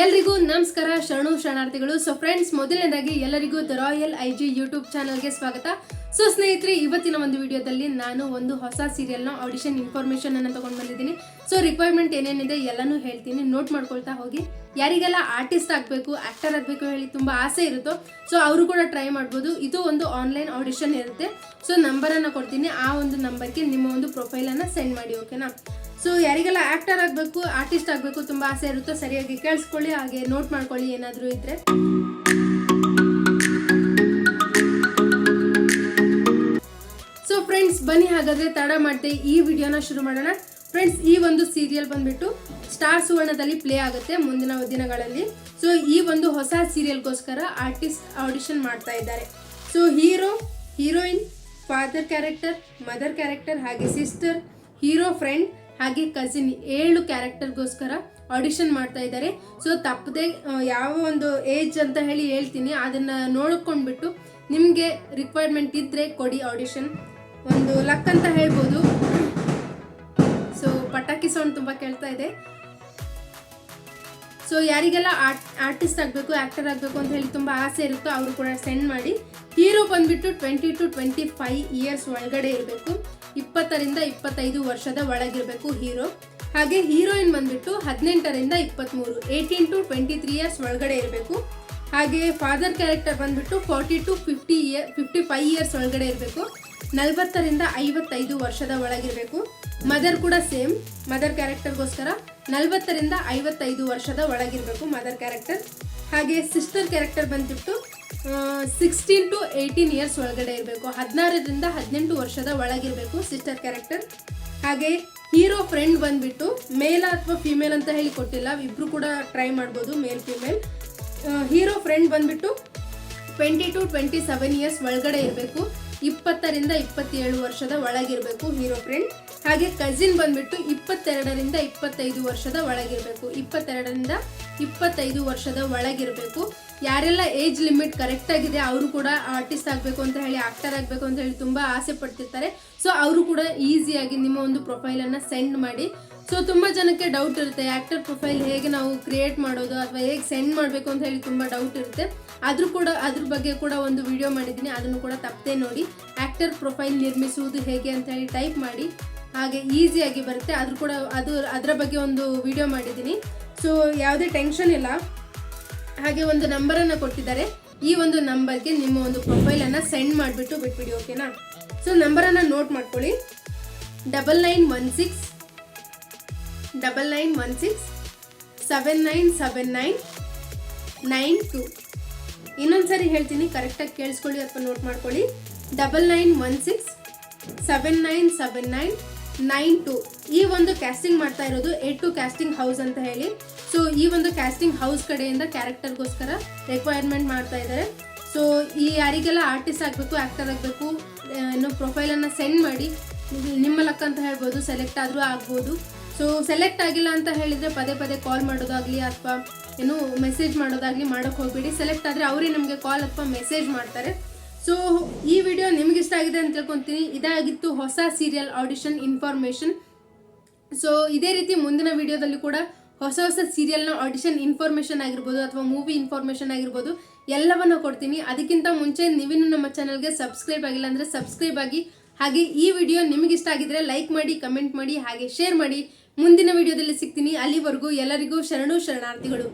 ಎಲ್ರಿಗೂ ನಮಸ್ಕಾರ, ಶರಣು ಶರಣಾರ್ಥಿಗಳು. ಸೊ ಫ್ರೆಂಡ್ಸ್ ಮೊದಲನೇದಾಗಿ ಎಲ್ಲರಿಗೂ the royal I G YouTube ಚಾನಲ್ಗೆ ಸ್ವಾಗತ. ಸೊ ಸ್ನೇಹಿತರೆ, ಇವತ್ತಿನ ಒಂದು ವಿಡಿಯೋದಲ್ಲಿ ನಾನು ಒಂದು ಹೊಸ ಸೀರಿಯಲ್ನ ಆಡಿಷನ್ ಇನ್ಫಾರ್ಮೇಷನ್ ಅನ್ನು ತಗೊಂಡು ಬಂದಿದ್ದೀನಿ. ಸೊ ರಿಕ್ವೈರ್ಮೆಂಟ್ ಏನೇನಿದೆ ಎಲ್ಲನೂ ಹೇಳ್ತೀನಿ. ನೋಟ್ ಮಾಡ್ಕೊಳ್ತಾ ಹೋಗಿ. ಯಾರಿಗೆಲ್ಲ ಆರ್ಟಿಸ್ಟ್ ಆಗಬೇಕು ಆಕ್ಟರ್ ಆಗಬೇಕು ಹೇಳಿ ತುಂಬ ಆಸೆ ಇರುತ್ತೋ ಸೊ ಅವರು ಕೂಡ ಟ್ರೈ ಮಾಡ್ಬೋದು. ಇದು ಒಂದು ಆನ್ಲೈನ್ ಆಡಿಷನ್ ಇರುತ್ತೆ. ಸೊ ನಂಬರನ್ನು ಕೊಡ್ತೀನಿ. ಆ ಒಂದು ನಂಬರ್ಗೆ ನಿಮ್ಮ ಒಂದು ಪ್ರೊಫೈಲನ್ನು ಸೆಂಡ್ ಮಾಡಿ ಓಕೆನಾ ಸೊ ಯಾರಿಗೆಲ್ಲ ಆಕ್ಟರ್ ಆಗಬೇಕು ಆರ್ಟಿಸ್ಟ್ ಆಗಬೇಕು ತುಂಬ ಆಸೆ ಇರುತ್ತೋ, ಸರಿಯಾಗಿ ಕೇಳಿಸ್ಕೊಳ್ಳಿ, ಹಾಗೆ ನೋಟ್ ಮಾಡ್ಕೊಳ್ಳಿ ಏನಾದರೂ ಇದ್ರೆ. ಸೊ ಫ್ರೆಂಡ್ಸ್ ಬನ್ನಿ ಹಾಗಾದ್ರೆ ತಡ ಮಾಡದೆ ಈ ವಿಡಿಯೋನ ಶುರು ಮಾಡೋಣ. ಫ್ರೆಂಡ್ಸ್ ಈ ಒಂದು ಸೀರಿಯಲ್ ಬಂದ್ಬಿಟ್ಟು ಸ್ಟಾರ್ ಸುವರ್ಣದಲ್ಲಿ ಪ್ಲೇ ಆಗುತ್ತೆ ಮುಂದಿನ ದಿನಗಳಲ್ಲಿ. ಸೊ ಈ ಒಂದು ಹೊಸ ಸೀರಿಯಲ್ಗೋಸ್ಕರ ಆರ್ಟಿಸ್ಟ್ ಆಡಿಷನ್ ಮಾಡ್ತಾ ಇದ್ದಾರೆ. So hero heroine father character mother character ಹಾಗೆ ಸಿಸ್ಟರ್ ಹೀರೋ ಫ್ರೆಂಡ್ ಹಾಗೆ ಕಸಿನ್ ಏಳು ಕ್ಯಾರೆಕ್ಟರ್ಗೋಸ್ಕರ ಆಡಿಷನ್ ಮಾಡ್ತಾ ಇದ್ದಾರೆ. ಸೊ ತಪ್ಪದೆ ಯಾವ ಒಂದು ಏಜ್ ಅಂತ ಹೇಳಿ ಹೇಳ್ತೀನಿ. ಅದನ್ನ ನೋಡ್ಕೊಂಡ್ಬಿಟ್ಟು ನಿಮಗೆ ರಿಕ್ವೈರ್ಮೆಂಟ್ ಇದ್ರೆ ಕೊಡಿ ಆಡಿಷನ್ ಒಂದು ಲಕ್ ಅಂತ ಹೇಳ್ಬೋದು. ಸೊ ಪಟಾಕಿ ಸೌಂಡ್ ತುಂಬ ಕೇಳ್ತಾ ಇದೆ. ಸೊ ಯಾರಿಗೆಲ್ಲ ಆರ್ಟ್ ಆರ್ಟಿಸ್ಟ್ ಆಗಬೇಕು ಆ್ಯಕ್ಟರ್ ಆಗಬೇಕು ಅಂತ ಹೇಳಿ ತುಂಬ ಆಸೆ ಇರುತ್ತೋ ಅವರು ಕೂಡ ಸೆಂಡ್ ಮಾಡಿ. ಹೀರೋ ಬಂದುಬಿಟ್ಟು twenty to twenty five years ಒಳಗಡೆ ಇರಬೇಕು. ಇಪ್ಪತ್ತರಿಂದ ಇಪ್ಪತ್ತೈದು ವರ್ಷದ ಒಳಗಿರಬೇಕು ಹೀರೋ ಹಾಗೆ ಹೀರೋಯಿನ್ ಬಂದುಬಿಟ್ಟು ಹದಿನೆಂಟರಿಂದ ಇಪ್ಪತ್ತ್ಮೂರು eighteen to twenty three years ಒಳಗಡೆ ಇರಬೇಕು. ಹಾಗೆ ಫಾದರ್ ಕ್ಯಾರೆಕ್ಟರ್ ಬಂದುಬಿಟ್ಟು forty to fifty year fifty five years ಒಳಗಡೆ ಇರಬೇಕು. ನಲವತ್ತರಿಂದ ಐವತ್ತೈದು ವರ್ಷದ ಒಳಗಿರಬೇಕು. ಮದರ್ ಕೂಡ ಸೇಮ್ ಮದರ್ ಕ್ಯಾರೆಕ್ಟರ್ಗೋಸ್ಕರ ನಲವತ್ತರಿಂದ ಐವತ್ತೈದು ವರ್ಷದ ಒಳಗಿರಬೇಕು ಮದರ್ ಕ್ಯಾರೆಕ್ಟರ್ ಹಾಗೆ ಸಿಸ್ಟರ್ ಕ್ಯಾರೆಕ್ಟರ್ ಬಂದ್ಬಿಟ್ಟು ಸಿಕ್ಸ್ಟೀನ್ ಟು ಏಯ್ಟೀನ್ ಇಯರ್ಸ್ ಒಳಗಡೆ ಇರಬೇಕು. ಹದಿನಾರರಿಂದ ಹದಿನೆಂಟು ವರ್ಷದ ಒಳಗಿರಬೇಕು ಸಿಸ್ಟರ್ ಕ್ಯಾರೆಕ್ಟರ್ ಹಾಗೆ ಹೀರೋ ಫ್ರೆಂಡ್ ಬಂದ್ಬಿಟ್ಟು ಮೇಲ್ ಅಥವಾ ಫಿಮೇಲ್ ಅಂತ ಹೇಳಿ ಕೊಟ್ಟಿಲ್ಲ, ಇಬ್ರು ಕೂಡ ಟ್ರೈ ಮಾಡ್ಬೋದು ಮೇಲ್ ಫಿಮೇಲ್ ಹೀರೋ ಫ್ರೆಂಡ್ ಬಂದ್ಬಿಟ್ಟು twenty to twenty seven years ಒಳಗಡೆ ಇರಬೇಕು. ಇಪ್ಪತ್ತರಿಂದ ಇಪ್ಪತ್ತೇಳು ವರ್ಷದ ಒಳಗಿರಬೇಕು ಹೀರೋ ಫ್ರೆಂಡ್ ಹಾಗೆ ಕಸಿನ್ ಬಂದ್ಬಿಟ್ಟು ಇಪ್ಪತ್ತೆರಡರಿಂದ ಇಪ್ಪತ್ತೈದು ವರ್ಷದ ಒಳಗಿರಬೇಕು. ಇಪ್ಪತ್ತೆರಡರಿಂದ ಇಪ್ಪತ್ತೈದು ವರ್ಷದ ಒಳಗಿರಬೇಕು. ಯಾರೆಲ್ಲ ಏಜ್ ಲಿಮಿಟ್ ಕರೆಕ್ಟ್ ಆಗಿದೆ ಅವರು ಕೂಡ ಆರ್ಟಿಸ್ಟ್ ಆಗಬೇಕು ಅಂತ ಹೇಳಿ, ಆಕ್ಟರ್ ಆಗಬೇಕು ಅಂತ ಹೇಳಿ ತುಂಬ ಆಸೆ ಪಡ್ತಿರ್ತಾರೆ. ಸೊ ಅವರು ಕೂಡ ಈಸಿಯಾಗಿ ನಿಮ್ಮ ಒಂದು ಪ್ರೊಫೈಲನ್ನು ಸೆಂಡ್ ಮಾಡಿ. ಸೊ ತುಂಬ ಜನಕ್ಕೆ ಡೌಟ್ ಇರುತ್ತೆ ಆ್ಯಕ್ಟರ್ ಪ್ರೊಫೈಲ್ ಹೇಗೆ ನಾವು ಕ್ರಿಯೇಟ್ ಮಾಡೋದು ಅಥವಾ ಹೇಗೆ ಸೆಂಡ್ ಮಾಡಬೇಕು ಅಂತ ಹೇಳಿ ತುಂಬ ಡೌಟ್ ಇರುತ್ತೆ. ಆದರೂ ಕೂಡ ಅದ್ರ ಬಗ್ಗೆ ಕೂಡ ಒಂದು ವಿಡಿಯೋ ಮಾಡಿದ್ದೀನಿ, ಅದನ್ನು ಕೂಡ ತಪ್ಪದೆ ನೋಡಿ. ಆ್ಯಕ್ಟರ್ ಪ್ರೊಫೈಲ್ ನಿರ್ಮಿಸುವುದು ಹೇಗೆ ಅಂತ ಹೇಳಿ ಟೈಪ್ ಮಾಡಿ. ಹಾಗೆ ಈಸಿಯಾಗಿ ಬರುತ್ತೆ. ಅದ್ರ ಕೂಡ ಅದು, ಅದರ ಬಗ್ಗೆ ಒಂದು ವಿಡಿಯೋ ಮಾಡಿದ್ದೀನಿ. ಸೊ ಯಾವುದೇ ಟೆನ್ಷನ್ ಇಲ್ಲ. ಹಾಗೆ ಒಂದು ನಂಬರನ್ನು ಕೊಟ್ಟಿದ್ದಾರೆ. ಈ ಒಂದು ನಂಬರ್ಗೆ ನಿಮ್ಮ ಒಂದು ಪ್ರೊಫೈಲನ್ನು ಸೆಂಡ್ ಮಾಡಿಬಿಟ್ಟು ಬಿಟ್ಬಿಡಿ ಓಕೆನಾ ಸೊ ನಂಬರನ್ನು ನೋಟ್ ಮಾಡ್ಕೊಳ್ಳಿ. Double nine one six double nine one six seven nine seven nine nine two ಇನ್ನೊಂದ್ಸರಿ ಹೇಳ್ತೀನಿ ಕರೆಕ್ಟಾಗಿ ಕೇಳಿಸ್ಕೊಳ್ಳಿ ಅಥವಾ ನೋಟ್ ಮಾಡ್ಕೊಳ್ಳಿ. Double nine one six seven nine seven nine nine two ಈ ಒಂದು ಕ್ಯಾಸ್ಟಿಂಗ್ ಮಾಡ್ತಾ ಇರೋದು ಏಟ್ ಟು ಕ್ಯಾಸ್ಟಿಂಗ್ ಹೌಸ್ ಅಂತ ಹೇಳಿ. ಸೊ ಈ ಒಂದು ಕ್ಯಾಸ್ಟಿಂಗ್ ಹೌಸ್ ಕಡೆಯಿಂದ ಕ್ಯಾರೆಕ್ಟರ್ಗೋಸ್ಕರ ರಿಕ್ವೈರ್ಮೆಂಟ್ ಮಾಡ್ತಾ ಇದ್ದಾರೆ. ಸೊ ಈ ಯಾರಿಗೆಲ್ಲ ಆರ್ಟಿಸ್ಟ್ ಆಗಬೇಕು ಆ್ಯಕ್ಟರ್ ಆಗಬೇಕು ಏನು ಪ್ರೊಫೈಲನ್ನು ಸೆಂಡ್ ಮಾಡಿ, ನಿಮ್ಮ ಲಕ್ಕ ಅಂತ ಹೇಳ್ಬೋದು ಸೆಲೆಕ್ಟ್ ಆದರೂ ಆಗ್ಬೋದು. ಸೊ ಸೆಲೆಕ್ಟ್ ಆಗಿಲ್ಲ ಅಂತ ಹೇಳಿದರೆ ಪದೇ ಪದೇ ಕಾಲ್ ಮಾಡೋದಾಗಲಿ ಅಥವಾ ಏನು ಮೆಸೇಜ್ ಮಾಡೋದಾಗಲಿ ಮಾಡೋಕ್ಕೆ ಹೋಗಬೇಡಿ. ಸೆಲೆಕ್ಟ್ ಆದರೆ ಅವರೇ ನಮಗೆ ಕಾಲ್ ಅಥವಾ ಮೆಸೇಜ್ ಮಾಡ್ತಾರೆ. ಸೊ ಈ ವಿಡಿಯೋ ನಿಮ್ಗೆ ಇಷ್ಟ ಆಗಿದೆ ಅಂತ ತಿಳ್ಕೊತೀನಿ. ಇದಾಗಿತ್ತು ಹೊಸ ಸೀರಿಯಲ್ ಆಡಿಷನ್ ಇನ್ಫಾರ್ಮೇಷನ್ ಸೊ ಇದೇ ರೀತಿ ಮುಂದಿನ ವಿಡಿಯೋದಲ್ಲಿ ಕೂಡ ಹೊಸ ಹೊಸ ಸೀರಿಯಲ್ನ ಆಡಿಷನ್ ಇನ್ಫಾರ್ಮೇಷನ್ ಆಗಿರ್ಬೋದು ಅಥವಾ ಮೂವಿ ಇನ್ಫಾರ್ಮೇಷನ್ ಆಗಿರ್ಬೋದು ಎಲ್ಲವನ್ನು ಕೊಡ್ತೀನಿ. ಅದಕ್ಕಿಂತ ಮುಂಚೆ ನೀವಿನ್ನು ನಮ್ಮ ಚಾನಲ್ಗೆ ಸಬ್ಸ್ಕ್ರೈಬ್ ಆಗಿಲ್ಲ ಅಂದರೆ ಸಬ್ಸ್ಕ್ರೈಬ್ ಆಗಿ. ಹಾಗೆ ಈ ವಿಡಿಯೋ ನಿಮಗೆ ಇಷ್ಟ ಆಗಿದ್ರೆ ಲೈಕ್ ಮಾಡಿ ಕಮೆಂಟ್ ಮಾಡಿ, ಹಾಗೆ ಶೇರ್ ಮಾಡಿ. ಮುಂದಿನ ವಿಡಿಯೋದಲ್ಲಿ ಸಿಗ್ತೀನಿ. ಅಲ್ಲಿವರೆಗೂ ಎಲ್ಲರಿಗೂ ಶರಣು ಶರಣಾರ್ಥಿಗಳು.